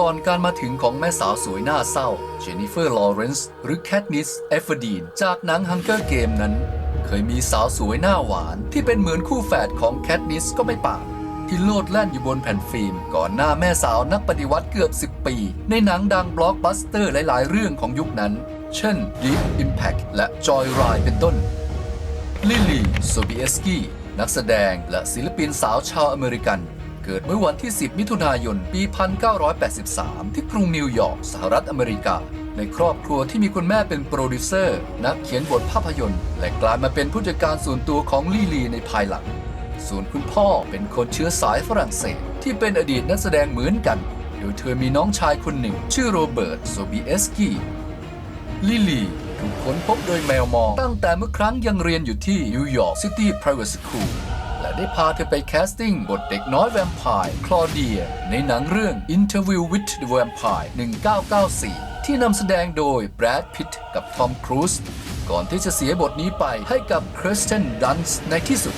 ก่อนการมาถึงของแม่สาวสวยหน้าเศร้าเจนนิเฟอร์ลอเรนซ์หรือแคทนิสเอฟเฟอร์ดีนจากหนังฮังเกอร์เกมนั้น เคยมีสาวสวยหน้าหวานที่เป็นเหมือนคู่แฝดของแคทนิสก็ไม่ป่างที่โลดแล่นอยู่บนแผ่นฟิล์ม ก่อนหน้าแม่สาวนักปฏิวัติเกือบ 10 ปี ในหนังดังบล็อกบัสเตอร์หลาย ๆ เรื่องของยุคนั้น เช่น Deep Impact และ Joyride เป็นต้นลิลลี่โซบิเอสกี้นักแสดงและศิลปินสาวชาวอเมริกัน เกิดเมื่อวันที่ 10 มิถุนายน ปี 1983 ที่กรุงนิวยอร์ก สหรัฐอเมริกา ในครอบครัวที่มีคุณแม่เป็นโปรดิวเซอร์ นักเขียนบทภาพยนตร์ และกลายมาเป็นผู้จัดการส่วนตัวของลิลี่ในภายหลัง ส่วนคุณพ่อเป็นคนเชื้อสายฝรั่งเศส ที่เป็นอดีตนักแสดงเหมือนกัน โดยเธอมีน้องชายคนหนึ่ง ชื่อโรเบิร์ต โซบิเอสกี้ลิลี่ถูกค้นพบโดยแมวมอง ตั้งแต่เมื่อครั้งยังเรียนอยู่ที่ New York City Private School และได้พาเธอไปแคสติ้งบทเด็กน้อยแวมไพร์คลอเดีย ในหนังเรื่อง Interview with the Vampire 1994 ที่นำแสดงโดยแบรดพิตต์กับทอมครูซก่อนที่จะเสียบทนี้ไปให้กับคริสเตนดันส์ในที่สุด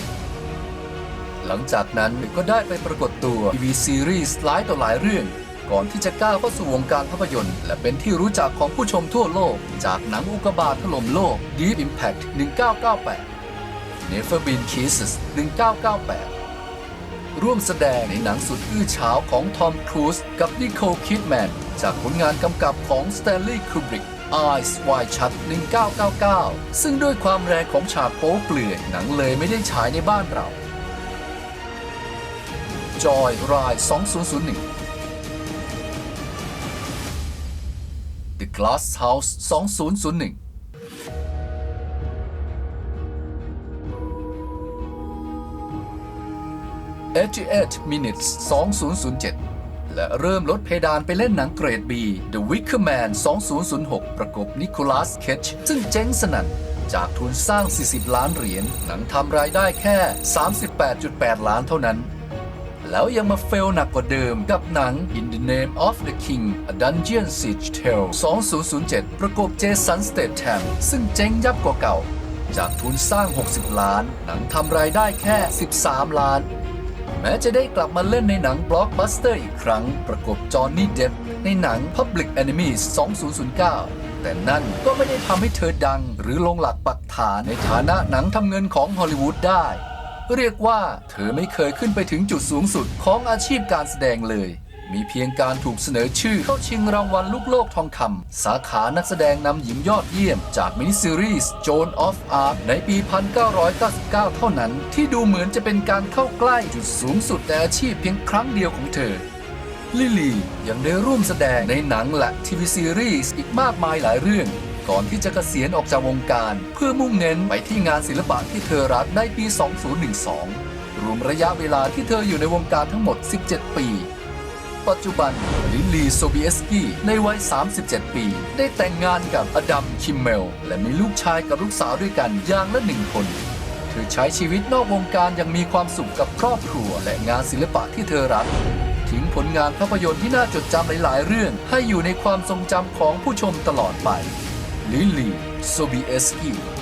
หลังจากนั้นก็ได้ไปปรากฏตัวทีวีซีรีส์หลายต่อหลายเรื่องก่อนที่จะก้าวเข้าสู่วงการภาพยนตร์ และเป็นที่รู้จักของผู้ชมทั่วโลก จากหนังอุกกาบาตถล่มโลก Deep Impact 1998 Never Been Kisses 1998 ร่วมแสดงในหนังสุดอื้อฉาวของทอมครูซกับนิโคลคิดแมนจากผลงานกำกับของ Stanley Kubrick Eyes Wide Shut 1999 ซึ่งด้วยความแรงของฉากโป๊เปลือยหนังเลยไม่ได้ฉายในบ้านเราจอยราย2001 The Glass House 2001 88 Minutes 2007 และเริ่มลดเพดานไปเล่นหนังเกรด B The Wicker Man 2006 ประกบนิโคลัสเคชซึ่งเจ๊งสนั่นจากทุนสร้าง 40 ล้านเหรียญ หนังทำรายได้แค่ 38.8 ล้านเท่านั้น แล้วยังมาเฟลหนักกว่าเดิมกับหนัง In the Name of the King A Dungeon Siege Tale 2007 ประกบเจสันสเตทแทมซึ่งเจ๊งยับกว่าเก่า จากทุนสร้าง 60 ล้าน หนังทำรายได้แค่ 13 ล้าน แม้จะได้กลับมาเล่นในหนังบล็อกบัสเตอร์อีกครั้ง ประกบจอห์นนี่เดฟในหนัง Public Enemies 2009 แต่นั่นก็ไม่ได้ทำให้เธอดัง หรือลงหลักปักฐานในฐานะหนังทำเงินของฮอลลีวูดได้ เรียกว่าเธอไม่เคยขึ้นไปถึงจุดสูงสุดของอาชีพการแสดงเลย มีเพียงการถูกเสนอชื่อเข้าชิงรางวัลลูกโลกทองคำสาขานักแสดงนำหญิงยอดเยี่ยม จากมินิซีรีส์ Joan of Arc ในปี 1999 เท่านั้น ที่ดูเหมือนจะเป็นการเข้าใกล้จุดสูงสุดในอาชีพเพียงครั้งเดียวของเธอลิลี่ยังได้ร่วมแสดงในหนังและทีวีซีรีส์อีกมากมายหลายเรื่อง ก่อนที่จะเกษียณออกจากวงการ เพื่อมุ่งเน้นไปที่งานศิลปะที่เธอรักในปี 2012 รวมระยะเวลาที่เธออยู่ในวงการทั้งหมด 17 ปี ปัจจุบันลิลลี่โซบียสกี้ในวัย 37 ปี ได้แต่งงานกับอดัม คิมเมล และมีลูกชายกับลูกสาวด้วยกันอย่างละหนึ่งคน เธอใช้ชีวิตนอกวงการยังมีความสุขกับครอบครัว และงานศิลปะที่เธอรักทิ้งผลงานภาพยนตร์ที่น่าจดจำหลาย ๆ เรื่อง ให้อยู่ในความทรงจำของผู้ชมตลอดไปลิลลีโซบีเอสกี้